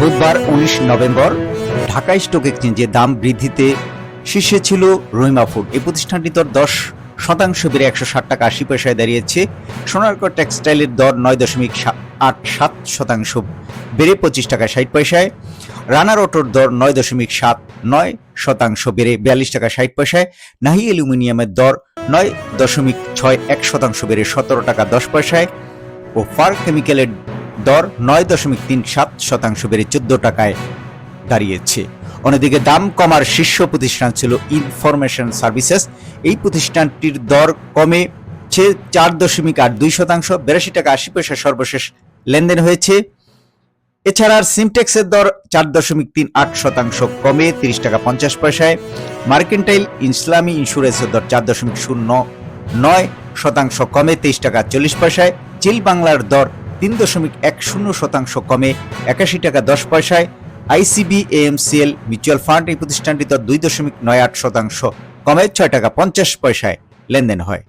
বুধবার উনিশ November Dhaka stock এক্সচেঞ্জে দাম বৃদ্ধিতে শীর্ষে ছিল রহিমা ফুড। এই প্রতিষ্ঠানটি দর দশ শতাংশ বেড়ে একশো ষাট টাকা আশি পয়সায় দাঁড়িয়েছে। সোনারকর টেক্সটাইলের দর নয় দশমিক আট সাত শতাংশ বেড়ে পঁচিশ টাকা ষাট পয়সায়। রানার অটোর দর নয় দশমিক সাত নয় শতাংশ বেড়ে বিয়াল্লিশ টাকা ষাট পয়সায়। নাহি অ্যালুমিনিয়ামের দর নয় দশমিক ছয় এক শতাংশ বেড়ে সতেরো টাকা দশ পয়সায়। ও ফার কেমিক্যালের দর নয় দশমিক তিন সাত শতাংশ বেড়ে চোদ্দ টাকায় দাঁড়িয়েছে। অন্যদিকে দাম কমার শীর্ষ প্রতিষ্ঠান ছিল ইনফরমেশন সার্ভিসেস। এই প্রতিষ্ঠানটির দর কমেছে চার দশমিক আট দুই শতাংশ, বিরাশি টাকা আশি পয়সা সর্বশেষ লেনদেন হয়েছে। এছাড়া সিমটেক্সের দর চার দশমিক তিন আট শতাংশ কমে তিরিশ টাকা পঞ্চাশ পয়সায়। মার্কেন্টাইল ইসলামী ইন্স্যুরেন্সের দর চার দশমিক শূন্য নয় শতাংশ কমে তেইশ টাকা চল্লিশ পয়সায়। চিল বাংলার দর তিন দশমিক এক শূন্য শতাংশ কমে একাশি টাকা দশ পয়সায় আইসিবি, এএমসিএল, মিউচুয়াল ফান্ড এই প্রতিষ্ঠানটি তার দুই দশমিক নয় আট শতাংশ কমে ছয় টাকা পঞ্চাশ পয়সায় লেনদেন হয়।